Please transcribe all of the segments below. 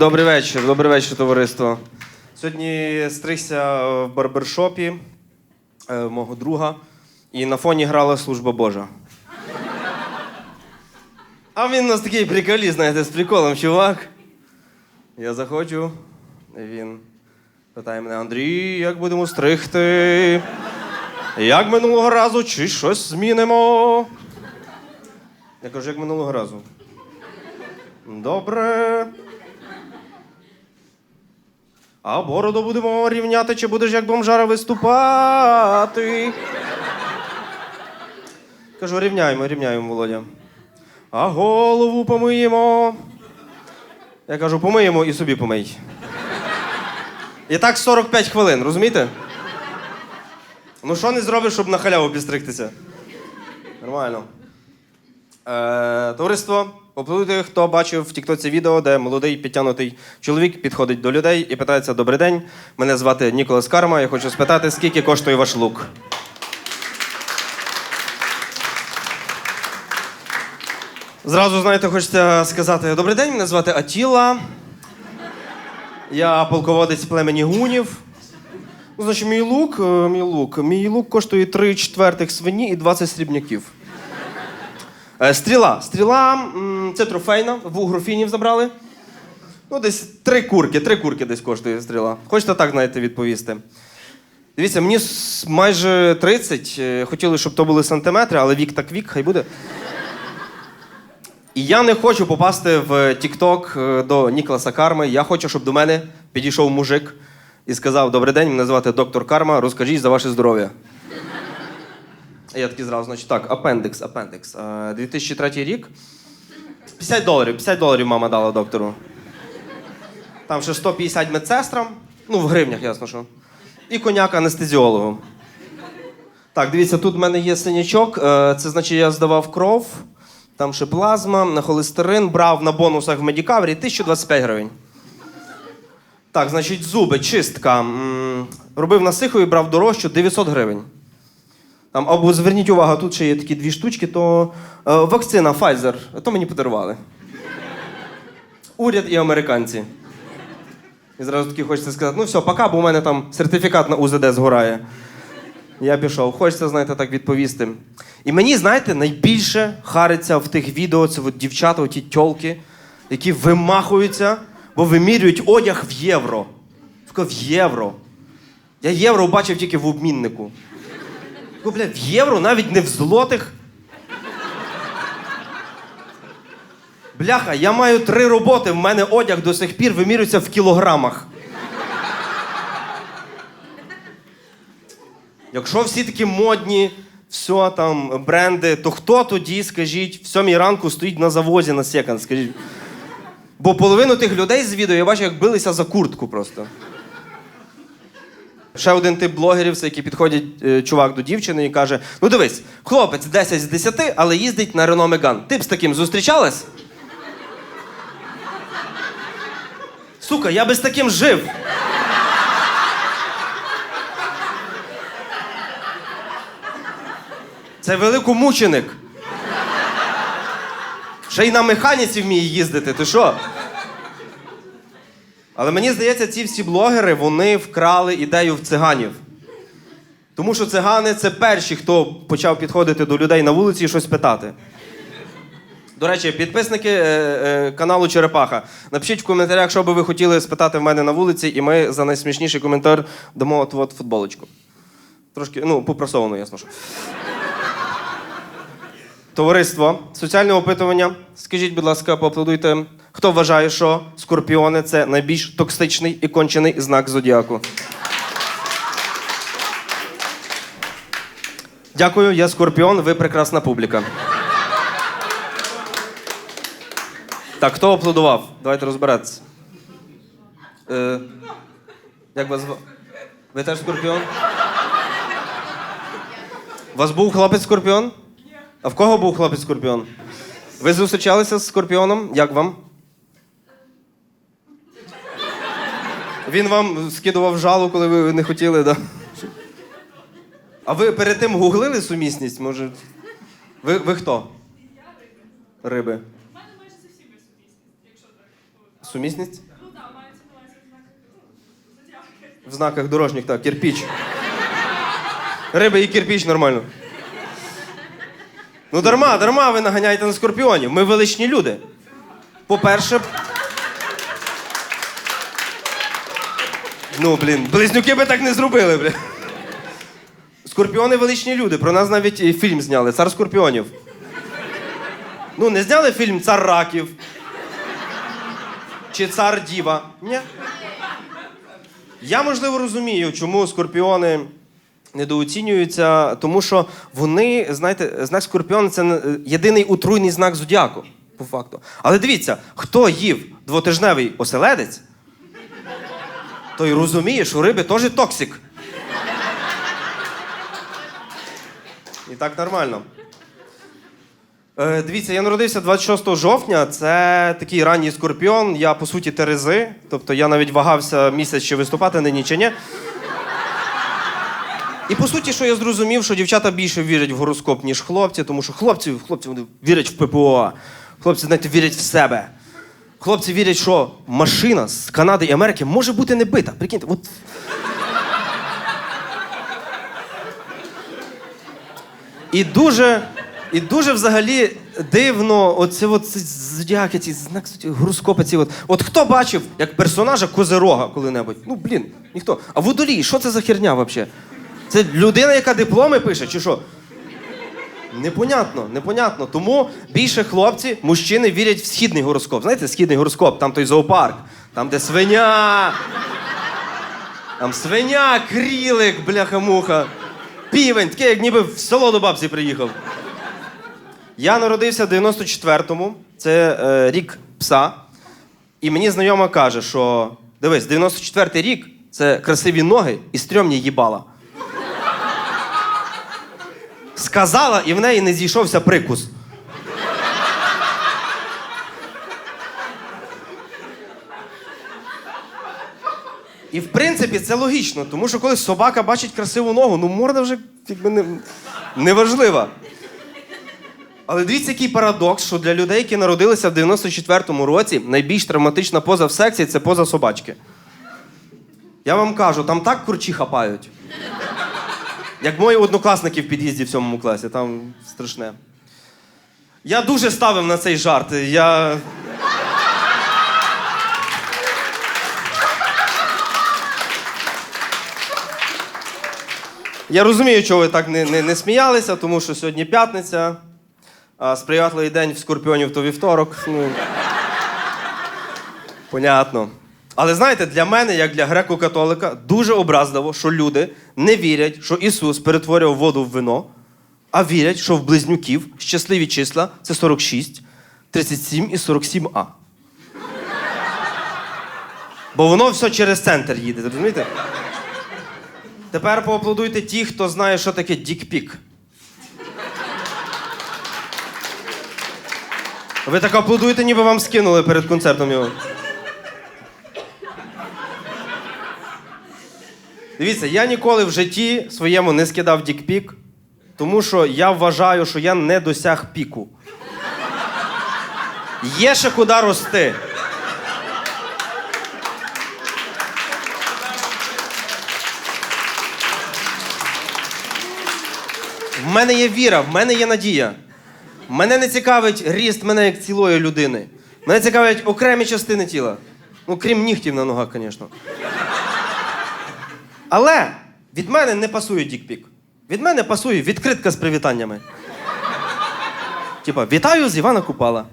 Добрий вечір, добрий вечір, товариство. Сьогодні стригся в барбершопі е, мого друга, і на фоні грала служба Божа. А він у нас такий приколіст, знаєте, з приколом, чувак. Я заходжу, і він питає мене: Андрій, як будемо стригти? Як минулого разу, чи щось змінимо? Я кажу, як минулого разу. Добре. А бороду будемо рівняти, чи будеш як бомжара виступати? Кажу, рівняємо, рівняємо, Володя. А голову помиємо. Я кажу, помиємо і собі помий. І так 45 хвилин, розумієте? Ну що не зробиш, щоб на халяву підстригтися? Нормально. Е, товариство, поплодуйте, хто бачив в Тіктоці відео, де молодий підтягнутий чоловік підходить до людей і питається: Добрий день, мене звати Ніколас Карма. Я хочу спитати, скільки коштує ваш лук. Зразу, знаєте, хочеться сказати: Добрий день, мене звати Атіла. Я полководець племені гунів. Ну, значить, мій лук, е, мій лук, мій лук коштує 3 четвертих свині і 20 срібняків. Е, Стріла. Стріла це трофейна, в угрофінів забрали. Ну, десь три курки, три курки десь коштує стріла. Хочете так, знаєте, відповісти. Дивіться, мені майже 30. е, Хотіли, щоб то були сантиметри, але вік так вік, хай буде. І я не хочу попасти в TikTok е, до Ніколаса Карми. Я хочу, щоб до мене підійшов мужик і сказав: Добрий день, мене звати доктор Карма, розкажіть за ваше здоров'я. Я такий зразу, значить, так, апендикс. Е, 2003 рік. 50 доларів, 50 доларів мама дала доктору. Там ще 150 медсестрам, ну, в гривнях, ясно що. І коняк анестезіологу. Так, дивіться, тут в мене є синячок. Е, Це значить, я здавав кров, там ще плазма, на холестерин, брав на бонусах в медікаврі 1025 гривень. Так, значить, зуби, чистка. Робив на сихові, брав дорожчу 900 гривень. Там, або зверніть увагу, тут ще є такі дві штучки, то е, вакцина Pfizer, то мені подарували. Уряд і американці. І зразу таки хочеться сказати: ну все, пока, бо у мене там сертифікат на УЗД згорає. Я пішов. Хочеться, знаєте, так відповісти. І мені, знаєте, найбільше хариться в тих відео це от дівчата, ті тьолки, які вимахуються, бо вимірюють одяг в євро. Таке в євро. Я євро бачив тільки в обміннику. Бля, в євро, навіть не в злотих. Бляха, я маю три роботи, в мене одяг до сих пір вимірюється в кілограмах. Якщо всі такі модні, все там, бренди, то хто тоді, скажіть, в сьомій ранку стоїть на завозі на секонд, скажіть. Бо половину тих людей з відео я бачу, як билися за куртку просто. Ще один тип блогерів, це який підходить е, чувак до дівчини і каже: Ну дивись, хлопець 10 з 10, але їздить на Рено Меган. Ти б з таким зустрічалась? Сука, я би з таким жив. Це великомученик. Ще й на механіці вміє їздити, ти що? Але мені здається, ці всі блогери вони вкрали ідею в циганів. Тому що цигани це перші, хто почав підходити до людей на вулиці і щось питати. До речі, підписники е, е, каналу Черепаха. Напишіть в коментарях, що би ви хотіли спитати в мене на вулиці, і ми за найсмішніший коментар дамо от, футболочку. Трошки, ну, попрасовану, ясно що. Товариство, соціальне опитування. Скажіть, будь ласка, поаплодуйте. Хто вважає, що скорпіони це найбільш токсичний і кончений знак зодіаку? Дякую, я скорпіон, ви прекрасна публіка. Так, хто аплодував? Давайте розбиратися. Е, як вас зва- Ви теж скорпіон? У вас був хлопець скорпіон? А в кого був хлопець скорпіон? Ви зустрічалися з скорпіоном? Як вам? Він вам скидував жалу, коли ви не хотіли, да? А ви перед тим гуглили сумісність? Може. Ви, ви хто? Риби. У мене майже зі всіми сумісність, якщо так. Сумісність? Ну так, В знаках дорожніх, так, кирпіч. Риби і кирпіч нормально. Ну, дарма, дарма ви наганяєте на скорпіонів. Ми величні люди. По-перше. Ну, блін, близнюки би так не зробили, блін. Скорпіони величні люди. Про нас навіть фільм зняли Цар скорпіонів. Ну, не зняли фільм Цар раків. Чи цар діва? Ні. Я, можливо, розумію, чому скорпіони недооцінюються, тому що вони, знаєте, знак скорпіона це єдиний утруйний знак зодіаку, по факту. Але дивіться, хто їв двотижневий оселедець, той розуміє, що риби теж токсик. І так нормально. Е, дивіться, я народився 26 жовтня. Це такий ранній скорпіон. Я, по суті, терези. Тобто я навіть вагався місяць чи виступати нині чи ні. І по суті, що я зрозумів, що дівчата більше вірять в гороскоп, ніж хлопці, тому що хлопці, хлопці вони вірять в ППО. Хлопці, знаєте, вірять в себе. Хлопці вірять, що машина з Канади і Америки може бути не бита. Прикиньте, от І дуже, і дуже взагалі дивно, оце от зодіаки, ці знак гороскопи ці. От. от хто бачив як персонажа Козирога коли-небудь? Ну, блін, ніхто. А водолій, що це за херня взагалі? Це людина, яка дипломи пише, чи що? Непонятно, непонятно. Тому більше хлопці, мужчини вірять в східний гороскоп. Знаєте, східний гороскоп, там той зоопарк, там, де свиня. Там свиня, крілик, бляха-муха. Півень, таке, як ніби в село до бабці приїхав. Я народився в 94-му, це е, рік пса. І мені знайома каже, що дивись, 94-й рік це красиві ноги і стрьомні їбала. Сказала, і в неї не зійшовся прикус. І в принципі це логічно, тому що коли собака бачить красиву ногу, ну морда вже якби не, неважлива. Але дивіться, який парадокс, що для людей, які народилися в 94-му році, найбільш травматична поза в сексі це поза собачки. Я вам кажу, там так курчі хапають. Як мої однокласники в під'їзді в сьомому класі, там страшне. Я дуже ставив на цей жарт. Я. Я розумію, чого ви так не, не, не сміялися, тому що сьогодні п'ятниця, а сприятливий день в скорпіонів то вівторок. Ну, понятно. Але знаєте, для мене, як для греко-католика, дуже образливо, що люди не вірять, що Ісус перетворював воду в вино, а вірять, що в близнюків щасливі числа це 46, 37 і 47А. Бо воно все через центр їде, розумієте? Тепер поаплодуйте ті, хто знає, що таке дікпік. Ви так аплодуєте, ніби вам скинули перед концертом його. Дивіться, я ніколи в житті своєму не скидав дікпік, тому що я вважаю, що я не досяг піку. Є ще куди рости. В мене є віра, в мене є надія. Мене не цікавить ріст мене як цілої людини. Мене цікавлять окремі частини тіла. Ну, крім нігтів на ногах, звісно. Але від мене не пасує дікпік. Від мене пасує відкритка з привітаннями. Типа, вітаю з Івана Купала.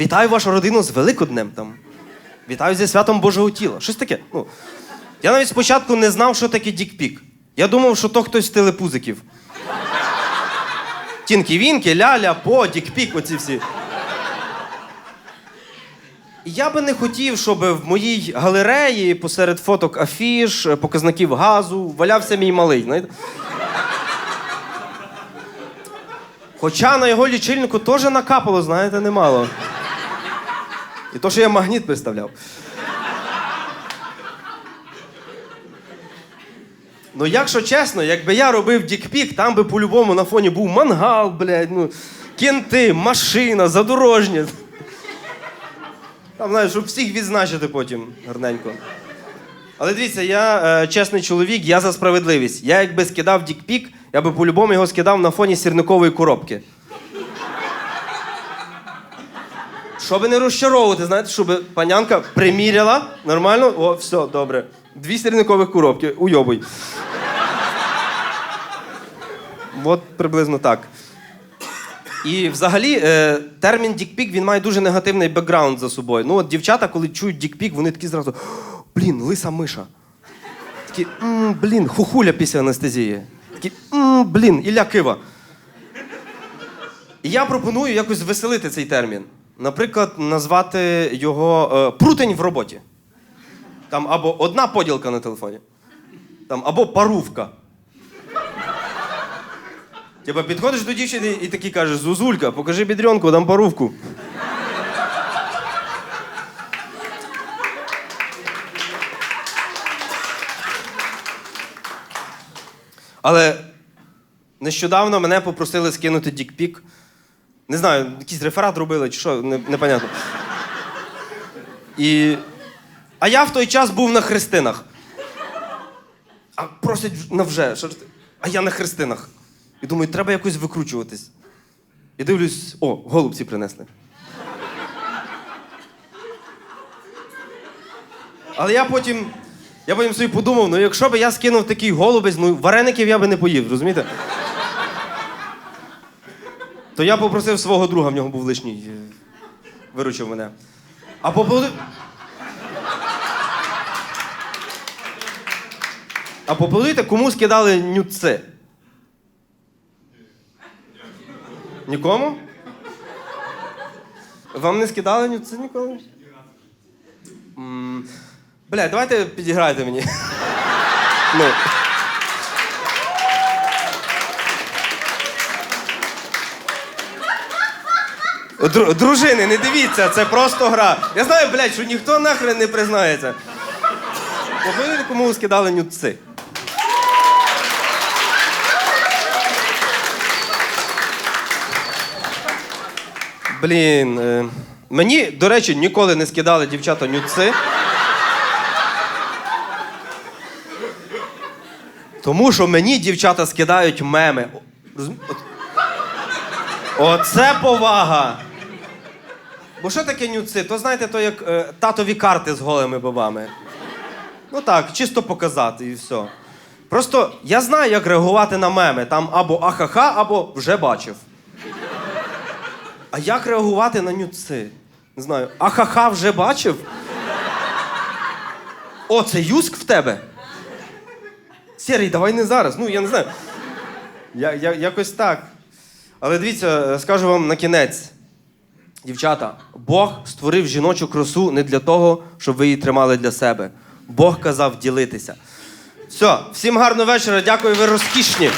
Вітаю вашу родину з Великоднем там. Вітаю зі святом Божого тіла. Щось таке. Ну, я навіть спочатку не знав, що таке дікпік. Я думав, що то хтось з телепузиків. Тінки-вінки, ляля, по, дікпік, оці всі. Я би не хотів, щоб в моїй галереї посеред фоток афіш, показників газу валявся мій малий. Знаєте? Хоча на його лічильнику теж накапало, знаєте, немало. І то, що я магніт представляв. Ну, якщо чесно, якби я робив дікпік, там би по-любому на фоні був мангал, блядь, ну, кінти, машина, задорожня. Там, знаєш, щоб всіх відзначити потім гарненько. Але дивіться, я е, чесний чоловік, я за справедливість. Я якби скидав дікпік, я би по-любому його скидав на фоні сірникової коробки. Щоб не розчаровувати, знаєте, щоб панянка приміряла нормально, о, все, добре. Дві сірникових коробки, уйобуй. От приблизно так. І взагалі е, термін дікпік він має дуже негативний бекграунд за собою. Ну, от дівчата, коли чують дікпік, вони такі зразу: блін, лиса миша. Такі, «М, блін, хухуля після анестезії. Такі, «М, блін, Ілля Кива. І я пропоную якось веселити цей термін. Наприклад, назвати його е, прутень в роботі. Там або одна поділка на телефоні, там, або парувка. Типа підходиш до дівчини і такий кажеш, Зузулька, покажи бідренку, дам парувку. Але нещодавно мене попросили скинути дікпік. Не знаю, якийсь реферат робили чи що, не, непонятно. І... А я в той час був на хрестинах. А просять на вже. А я на хрестинах. І думаю, треба якось викручуватись. І дивлюсь, о, голубці принесли. Але я потім, я потім собі подумав, ну якщо б я скинув такий голубець, ну вареників я би не поїв, розумієте? То я попросив свого друга, в нього був лишній, е, виручив мене. А поплоди... А поплодуйте, кому скидали нюци? Нікому? Вам не скидали нюци ніколи? Бля, давайте підіграйте мені. ну. Дру- дружини, не дивіться, це просто гра. Я знаю, блядь, що ніхто нахрен не признається. Поплодуйте, кому скидали нюци. Блін. Е, мені, до речі, ніколи не скидали дівчата нюци. Тому що мені дівчата скидають меми. Оце повага. Бо що таке нюци? То знаєте, то як е, татові карти з голими бабами. Ну так, чисто показати і все. Просто я знаю, як реагувати на меми. Там або ахаха, або вже бачив. А як реагувати на нюци? Не знаю. Ахаха вже бачив? О, це юск в тебе? Сірий, давай не зараз. Ну, я не знаю. Я, я, якось так. Але дивіться, скажу вам на кінець. Дівчата, Бог створив жіночу красу не для того, щоб ви її тримали для себе. Бог казав ділитися. Все, всім гарного вечора, дякую, ви розкішні.